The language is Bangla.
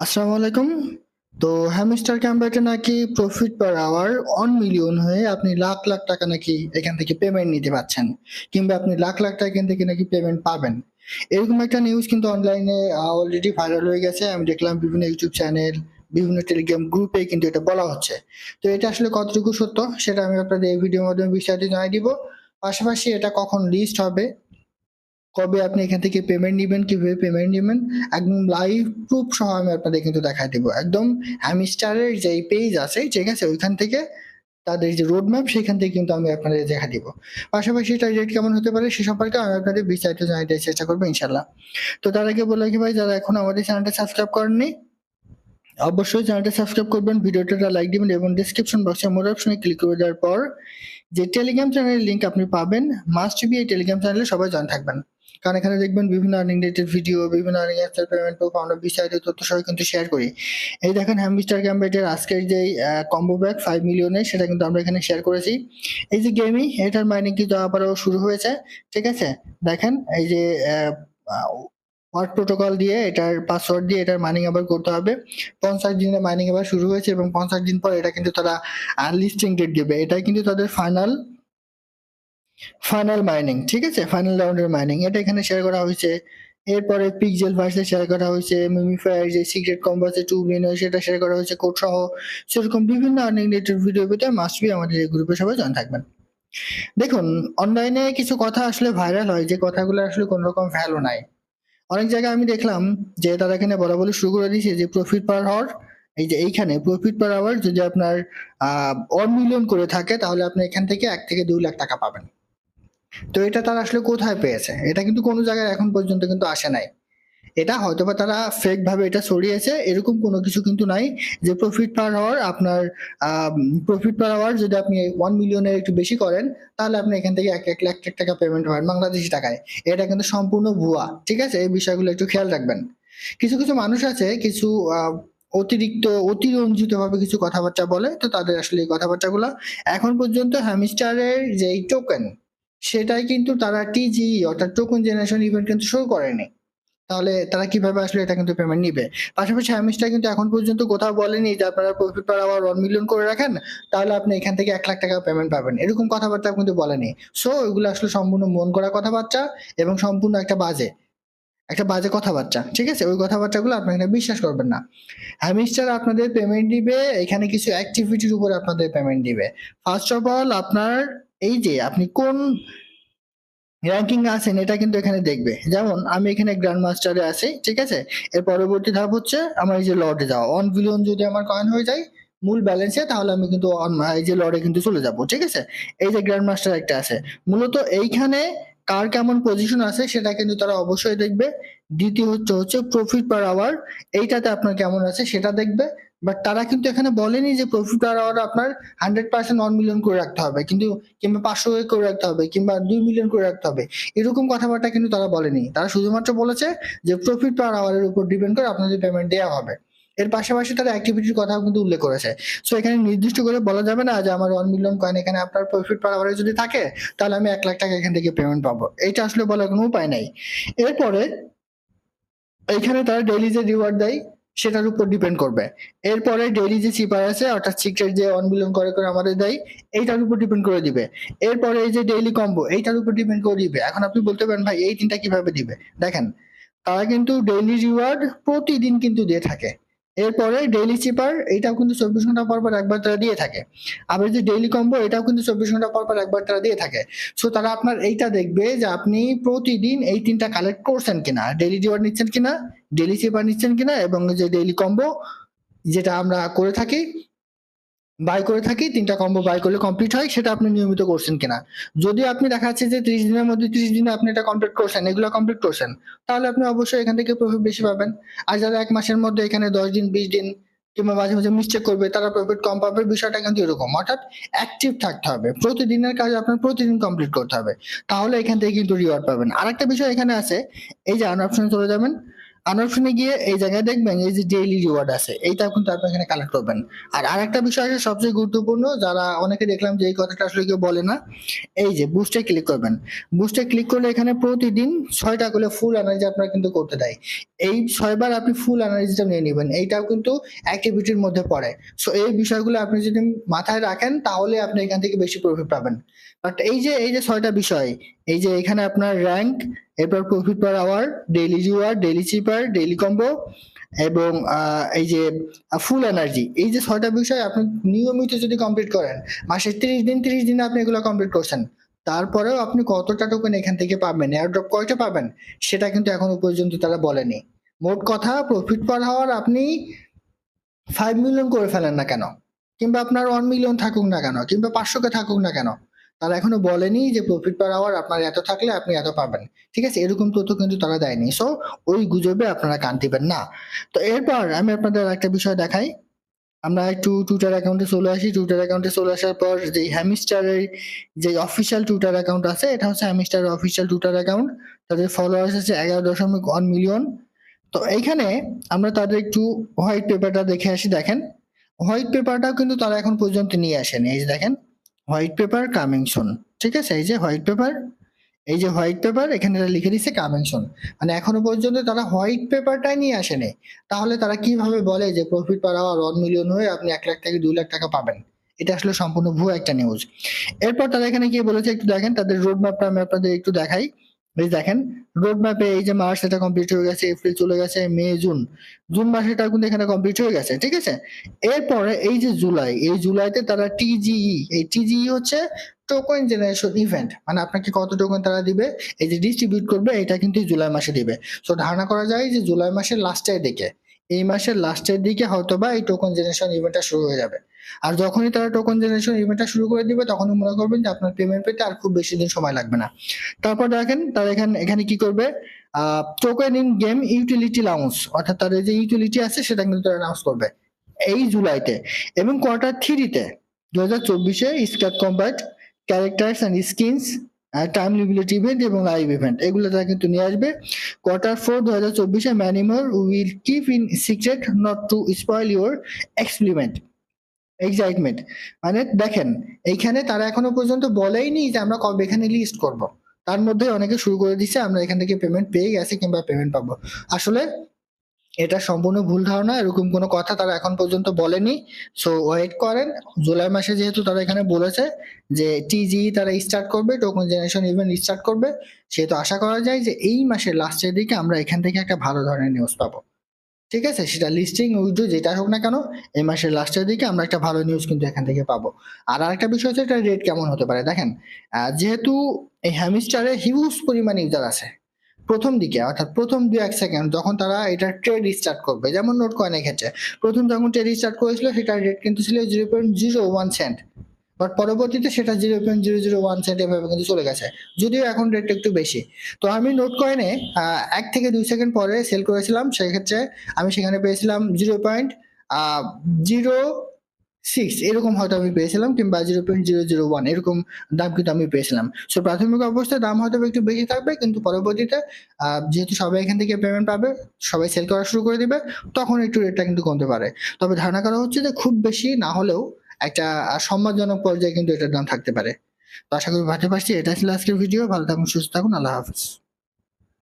আসসালামু আলাইকুম। তো হ্যামস্টার ক্যাম্পাসে নাকি profit per hour on million হয়ে আপনি লাখ লাখ টাকা নাকি এখান থেকে পেমেন্ট নিতে পারছেন, কিংবা আপনি লাখ লাখ টাকা এখান থেকে নাকি পেমেন্ট পাবেন। এরকম একটা নিউজ কিন্তু অনলাইনে অলরেডি ভাইরাল হয়ে গেছে। আমি দেখলাম বিভিন্ন ইউটিউব চ্যানেল বিভিন্ন টেলিগ্রাম গ্রুপে কিন্তু এটা বলা হচ্ছে। তো এটা আসলে কতটুকু সত্য, সেটা আমি আপনাদের এই ভিডিওর মাধ্যমে বিস্তারিত জানিয়ে দিব। পাশাপাশি এটা কখন লিস্ট হবে কবে আপনি এখান থেকে পেমেন্ট নেবেন, কীভাবে পেমেন্ট নেবেন, একদম লাইভ প্রুফ সহ আমি আপনাদের কিন্তু দেখাই দেবো। একদম হ্যামিস্টারের যে পেজ আছে, ঠিক আছে, ওইখান থেকে তাদের যে রোড ম্যাপ সেখান থেকে কিন্তু আমি আপনাদের দেখা দিব। পাশাপাশি এটা রেট কেমন হতে পারে, সে সম্পর্কে আমি আপনাদের বিস্তারিত জানাতে চেষ্টা করব ইনশাল্লাহ তো তার আগে বলে রাখি ভাই, যারা এখন আমাদের চ্যানেলটা সাবস্ক্রাইব করেননি, অবশ্যই চ্যানেলটা সাবস্ক্রাইব করবেন ভিডিওটা লাইক দিবেন এবং ডিসক্রিপশন বক্সে মোর অপশনে ক্লিক করে দেওয়ার পর যে টেলিগ্রাম চ্যানেলের লিঙ্ক আপনি পাবেন মাস্ট বি এই টেলিগ্রাম চ্যানেলে সবাই জয়েন থাকবেন। কারণ এখানে দেখবেন বিভিন্ন আর্নিং রিলেটেড ভিডিও বিভিন্ন আর্নিং অ্যাপসের পেমেন্ট প্রুফ আমরা বিস্তারিত তথ্য সহ কিন্তু শেয়ার করি। এই দেখেন হ্যামস্টার ক্যাম্পেটের আজকের যে কম্বো ব্যাগ ফাইভ মিলিয়নের সেটা কিন্তু আমরা এখানে শেয়ার করেছি। এই যে গেমই এটার মাইনিং কিন্তু আবারও শুরু হয়েছে, ঠিক আছে? দেখেন, এই যে ওয়ার্ড প্রোটোকল দিয়ে এটার পাসওয়ার্ড দিয়ে এটার মাইনিং আবার করতে হবে। পঞ্চাশ দিনে মাইনিং আবার শুরু হয়েছে এবং পঞ্চাশ দিন পর এটা কিন্তু তারা আনলিস্টিং ডেট দেবে। এটাই কিন্তু তাদের ফাইনাল ফাইনাল মাইনিং ঠিক আছে? ফাইনাল রাউন্ডের মাইনিং এটা এখানে শেয়ার করা হয়েছে। এরপরে পিকজেল ভার্সে শেয়ার করা হয়েছে মিমিফায়ার যে সিক্রেট কম্বাসে টু বিলিয়ন সেটা শেয়ার করা হয়েছে কোড সহ। সেরকম বিভিন্ন আর্নিং রিলেটেড ভিডিও পেতে মাস্ট বি আমাদের এই গ্রুপে সবাই জয়েন থাকবেন। দেখুন অনলাইনে কিছু কথা আসলে ভাইরাল হয়, যে কথাগুলো আসলে কোনো রকম ভ্যালু নাই। অনেক জায়গায় আমি দেখলাম যে তারা এখানে বলা বলি শুরু করে দিয়েছে যে প্রফিট পার হওয়ার এই যে এইখানে প্রফিট পার আওয়ার যদি আপনার ওয়ান মিলিয়ন করে থাকে, তাহলে আপনি এখান থেকে এক থেকে দুই লাখ টাকা পাবেন। তো এটা তারা আসলে কোথায় পেয়েছে? এটা কিন্তু কোনো জায়গায় এখন পর্যন্ত কিন্তু আসে নাই। এটা হয়তোবা তারা ফেক ভাবে এটা ছড়িয়েছে, এরকম কোনো কিছু কিন্তু নাই যে প্রফিট পার আওয়ার আপনার প্রফিট পার আওয়ার যদি আপনি ওয়ান মিলিয়নের একটু বেশি করেন, তাহলে আপনি এখান থেকে এক এক লাখ টাকা পেমেন্ট পাবেন বাংলাদেশি টাকায়। এটা কিন্তু সম্পূর্ণ ভুয়া, ঠিক আছে? এই বিষয়গুলো একটু খেয়াল রাখবেন। কিছু কিছু মানুষ আছে, কিছু অতিরিক্ত অতিরঞ্জিত ভাবে কিছু কথাবার্তা বলে, তো তাদের আসলে এই কথাবার্তাগুলো এখন পর্যন্ত হ্যামিস্টারের যে টোকেন সেটাই কিন্তু তারা টিজি অর্থাৎ টোকেন জেনারেশন ইভেন্ট কিন্তু শুরু করেনি। তাহলে তারা কীভাবে আসলে এটা কিন্তু পেমেন্ট নিবে। পাশাপাশি হ্যামিস্টার কিন্তু এখন পর্যন্ত কোথাও বলেনি যে আপনারা প্রফিট পার আবার ওয়ান মিলিয়ন করে রাখেন, তাহলে আপনি এখান থেকে এক লাখ টাকা পেমেন্ট পাবেন। এরকম কথাবার্তা কিন্তু বলেনি। সো এগুলো আসলে সম্পূর্ণ মন করা কথাবার্তা এবং সম্পূর্ণ একটা বাজে একটা বাজে কথাবার্তা, ঠিক আছে? ওই কথাবার্তাগুলো আপনি এখানে বিশ্বাস করবেন না। হ্যামিস্টার আপনাদের পেমেন্ট দিবে এখানে কিছু অ্যাক্টিভিটির উপরে আপনাদের পেমেন্ট দিবে ফার্স্ট অফ অল আপনার এই যে আপনি কোন র্যাঙ্কিং আছেন এটা কিন্তু এখানে দেখবে। যেমন আমি এখানে গ্র্যান্ড মাস্টারে আছি, ঠিক আছে? এর পরবর্তী ধাপ হচ্ছে আমার এই যে লর্ডে যাওয়া। অন বিলিয়ন যদি আমার কয়েন হয়ে যায়, মূল ব্যালেন্সে তাহলে আমি কিন্তু এই যে লর্ডে কিন্তু চলে যাব, ঠিক আছে? এই যে গ্র্যান্ড মাস্টার একটা আছে। মূলত এইখানে কার কেমন পজিশন আছে সেটা কিন্তু তারা অবশ্যই দেখবে। দ্বিতীয় হচ্ছে হচ্ছে প্রফিট পার আওয়ার এইটাতে আপনার কেমন আছে সেটা দেখবে। বাট তারা কিন্তু এখানে বলেনি যে প্রফিট পার আওয়ার আপনার হান্ড্রেড পার্সেন্ট ওয়ান মিলিয়ন করে রাখতে হবে। কিন্তু কিংবা পাঁচশো করে রাখতে হবে, কিংবা দুই মিলিয়ন করে রাখতে হবে। এরকম কথাবার্তা কিন্তু তারা বলেনি। তারা শুধুমাত্র বলেছে যে প্রফিট পার আওয়ারের উপর ডিপেন্ড করে আপনাদের পেমেন্ট দেওয়া হবে। এর পাশাপাশি তারা অ্যাক্টিভিটির কথাও কিন্তু উল্লেখ করেছে। সো এখানে নির্দিষ্ট করে বলা যাবে না যে আমার ওয়ান মিলিয়ন কয়েন এখানে আপনার প্রফিট পার আওয়ারে যদি থাকে, তাহলে আমি এক লাখ টাকা এখান থেকে পেমেন্ট পাবো। এটা আসলে বলার কোনো উপায় নাই। এরপরে এখানে তারা ডেইলি যে রিওয়ার্ড দেয় সেটার উপর ডিপেন্ড করবে। এরপরে ডেইলি যে চিপার আছে, অর্থাৎ সিক্রেট যে অনবিলন করে করে আমাদের দেয়, এইটার উপর ডিপেন্ড করে দিবে। এরপরে এই যে ডেইলি কম্বো এইটার উপর ডিপেন্ড করে দিবে। এখন আপনি বলতে পারেন, ভাই, এই তিনটা কীভাবে দিবে? দেখেন, তারা কিন্তু ডেইলি রিওয়ার্ড প্রতিদিন কিন্তু দিয়ে থাকে। এরপরে ডেইলি চিপার এটাও কিন্তু চব্বিশ ঘণ্টা পর পর একবার তারা দিয়ে থাকে। আবার যে ডেইলি কম্বো এটাও কিন্তু চব্বিশ ঘণ্টা পর পর একবার তারা দিয়ে থাকে। সো তারা আপনার এইটা দেখবে যে আপনি প্রতিদিন এই তিনটা কালেক্ট করছেন কিনা ডেইলি ডিওয়ার নিচ্ছেন কিনা ডেইলি চিপার নিচ্ছেন কিনা, এবং যে ডেইলি কম্বো যেটা আমরা করে থাকি বাই করে থাকি, তিনটা কম্বো বাই করলে কমপ্লিট হয়, সেটা আপনি নিয়মিত করছেন কিনা। যদি আপনি দেখা যাচ্ছে যে ত্রিশ দিনের মধ্যে ত্রিশ দিনে আপনি এটা কমপ্লিট করছেন, এগুলো কমপ্লিট করছেন, তাহলে আপনি অবশ্যই এখান থেকে প্রফিট বেশি পাবেন। আর যারা এক মাসের মধ্যে এখানে দশ দিন, বিশ দিন কিংবা মাঝে মাঝে মিস্টেক করবে, তারা প্রফিট কম পাবে, বিষয়টা কিন্তু এরকম। অর্থাৎ অ্যাক্টিভ থাকতে হবে। প্রতিদিনের কাজ আপনার প্রতিদিন কমপ্লিট করতে হবে। তাহলে এখান থেকে কিন্তু রিওয়ার্ড পাবেন। আর একটা বিষয় এখানে আছে, এই যে আন অপশনে চলে যাবেন অপশনে গিয়ে এই জায়গায় দেখবেন এই যে ডেইলি রিওয়ার্ড আছে এইটাও কিন্তু আপনি এখানে কালেক্ট করবেন। আর আরেকটা বিষয় আছে সবচেয়ে গুরুত্বপূর্ণ, যারা অনেকে দেখলাম যে এই কথাটা আসলে কেউ বলে না, এই যে বুস্টে ক্লিক করবেন। বুস্টে ক্লিক করলে এখানে প্রতিদিন ছয়টা করে ফুল এনার্জি আপনার কিন্তু করতে দেয়। এই ছয়বার আপনি ফুল এনার্জিটা নিয়ে নেবেন, এইটাও কিন্তু অ্যাক্টিভিটির মধ্যে পড়ে। সো এই বিষয়গুলো আপনি যদি মাথায় রাখেন, তাহলে আপনি এখান থেকে বেশি প্রফিট পাবেন। বাট এই যে এই যে ছয়টা বিষয়, এই যে এখানে আপনার র্যাঙ্ক এরপর profit per hour daily reward daily cipher daily combo এবং এই যে ফুল এনার্জি এই যে ছয়টা বিষয় আপনি নিয়মিত যদি কমপ্লিট করেন, মাসে তিরিশ দিন, তিরিশ দিনে আপনি এগুলো কমপ্লিট করছেন, তারপরেও আপনি কতটা টোকেন এখান থেকে পাবেন এয়ারড্রপ কয়টা পাবেন, সেটা কিন্তু এখনও পর্যন্ত তারা বলেনি। মোট কথা প্রফিট পার হওয়ার আপনি ফাইভ মিলিয়ন করে ফেলেন না কেন? কিংবা আপনার ওয়ান মিলিয়ন থাকুক না কেন? কিংবা পাঁচশোকে থাকুক না কেন? তারা এখনও বলেনি যে প্রফিট পার আওয়ার আপনার এত থাকলে আপনি এত পাবেন। ঠিক আছে? এরকম তথ্য কিন্তু তারা দেয়নি। সো ওই গুজবে আপনারা কান দিবেন না। তো এরপর আমি আপনাদের একটা বিষয় দেখাই। আমরা একটু টুইটার অ্যাকাউন্টে চলে আসি। টুইটার অ্যাকাউন্টে চলে আসার পর যে হ্যামিস্টারের যে অফিসিয়াল টুইটার অ্যাকাউন্ট আছে, এটা হচ্ছে হ্যামিস্টারের অফিসিয়াল টুইটার অ্যাকাউন্ট তাদের ফলোয়ার্স আছে এগারো দশমিক ওয়ান মিলিয়ন তো এইখানে আমরা তাদের একটু হোয়াইট পেপারটা দেখে আসি। দেখেন হোয়াইট পেপারটাও কিন্তু তারা এখন পর্যন্ত নিয়ে আসেনি। এই যে দেখেন হোয়াইট পেপার কামিং সুন ঠিক আছে? এই যে হোয়াইট পেপার, এই যে হোয়াইট পেপার, এখানে লিখে দিচ্ছে কামিং সুন মানে এখনও পর্যন্ত তারা হোয়াইট পেপারটাই নিয়ে আসেনি। তাহলে তারা কীভাবে বলে যে profit per hour one million হয়ে আপনি এক লাখ থেকে দুই লাখ টাকা পাবেন? এটা আসলে সম্পূর্ণ ভুয়ো একটা নিউজ এরপর তারা এখানে কি বলেছে, একটু দেখেন, তাদের রোড ম্যাপটা আমি আপনাদের একটু দেখাই। এই দেখেন রোড ম্যাপে এই যে মার্চ এটা কমপ্লিট হয়ে গেছে এপ্রিল চলে গেছে মে জুন জুন মাসেটা কিন্তু এখানে কমপ্লিট হয়ে গেছে, ঠিক আছে? এরপরে এই যে জুলাই, এই জুলাইতে তারা টিজিই এই টিজিই হচ্ছে টোকেন জেনারেশন ইভেন্ট মানে আপনাকে কত টোকেন তারা দিবে, এই যে ডিস্ট্রিবিউট করবে, এটা কিন্তু জুলাই মাসে দিবে। সো ধারণা করা যায় যে জুলাই মাসের লাস্টের দিকে এই মাসের লাস্টের দিকে হয়তোবা এই টোকন জেনারেশন ইভেন্টটা শুরু হয়ে যাবে। আর যখনই তারা টোকন জেনারেশন ইভেন্টটা শুরু করে দিবে, তখনই মনে করবেন যে আপনার পেমেন্ট পেতে আর খুব বেশি দিন সময় লাগবে না। তারপর দেখেন, তারা এখানে এখানে কি করবে? Token in game utility launch অর্থাৎ তাদের যে ইউটিলিটি আছে, সেটা কিন্তু তারা অ্যানাউন্স করবে এই জুলাইতে। এবং কোয়ার্টার থ্রিতে দু হাজার চব্বিশে squad combat characters and skins time limited event এবং লাইভ ইভেন্ট এগুলো তারা কিন্তু নিয়ে আসবে। কোয়ার্টার ফোর দু হাজার চব্বিশে ম্যানিমোর will keep in secret not to spoil your experiment excitement মানে দেখেন, এইখানে তারা এখনও পর্যন্ত বলেইনি যে আমরা কবে এখানে লিস্ট করব। তার মধ্যে অনেকে শুরু করে দিচ্ছে, আমরা এখান থেকে পেমেন্ট পেয়ে গেছি কিংবা পেমেন্ট পাবো। আসলে এটা সম্পূর্ণ ভুল ধারণা, এরকম কোনো কথা তারা এখন পর্যন্ত বলেনি। সো ওয়েট করেন, জুলাই মাসে যেহেতু তারা এখানে বলেছে যে টিজি তারা স্টার্ট করবে টোকন জেনারেশন ইভেন্ট স্টার্ট করবে, সেহেতু আশা করা যায় যে এই মাসের লাস্টের দিকে আমরা এখান থেকে একটা ভালো ধরনের নিউজ পাবো। ঠিক আছে? সেটা লিস্টিং উইথড্র যেটা হোক না কেন, এই মাসের লাস্টের দিকে আমরা একটা ভালো নিউজ কিন্তু এখান থেকে পাবো। আর আরেকটা বিষয় হচ্ছে, এটা রেট কেমন হতে পারে? দেখেন যেহেতু এই হ্যামিস্টারে হিউজ পরিমাণ ইউজার আছে প্রথম দিকে, অর্থাৎ প্রথম দু এক সেকেন্ড যখন তারা এটা ট্রেড স্টার্ট করবে, যেমন নোট কয়েনের ক্ষেত্রে। প্রথম যখন ট্রেড স্টার্ট করেছিল, সেটার রেট কিন্তু ছিল zero point zero one cent but পরবর্তীতে সেটা zero point zero zero one cent এভাবে কিন্তু চলে গেছে। যদিও এখন রেটটা একটু বেশি। তো আমি নোট কয়েনে এক থেকে দুই সেকেন্ড পরে সেল করেছিলাম, সেক্ষেত্রে আমি সেখানে পেয়েছিলাম জিরো পয়েন্ট জিরো সিক্স এরকম হয়তো আমি পেয়েছিলাম কিংবা zero point zero zero one এরকম দাম কিন্তু আমি পেয়েছিলাম। সো প্রাথমিক অবস্থায় দাম হয়তো একটু বেশি থাকবে, কিন্তু পরবর্তীতে যেহেতু সবাই এখান থেকে পেমেন্ট পাবে, সবাই সেল করা শুরু করে দিবে, তখন একটু রেটটা কিন্তু কমতে পারে। তবে ধারণা করা হচ্ছে যে খুব বেশি না হলেও একটা সম্মানজনক পর্যায়ে কিন্তু এটার দাম থাকতে পারে। তো আশা করি ভাবতে পারছি, এটা ছিল আজকের ভিডিও ভালো থাকুন, সুস্থ থাকুন, আল্লাহ হাফিজ।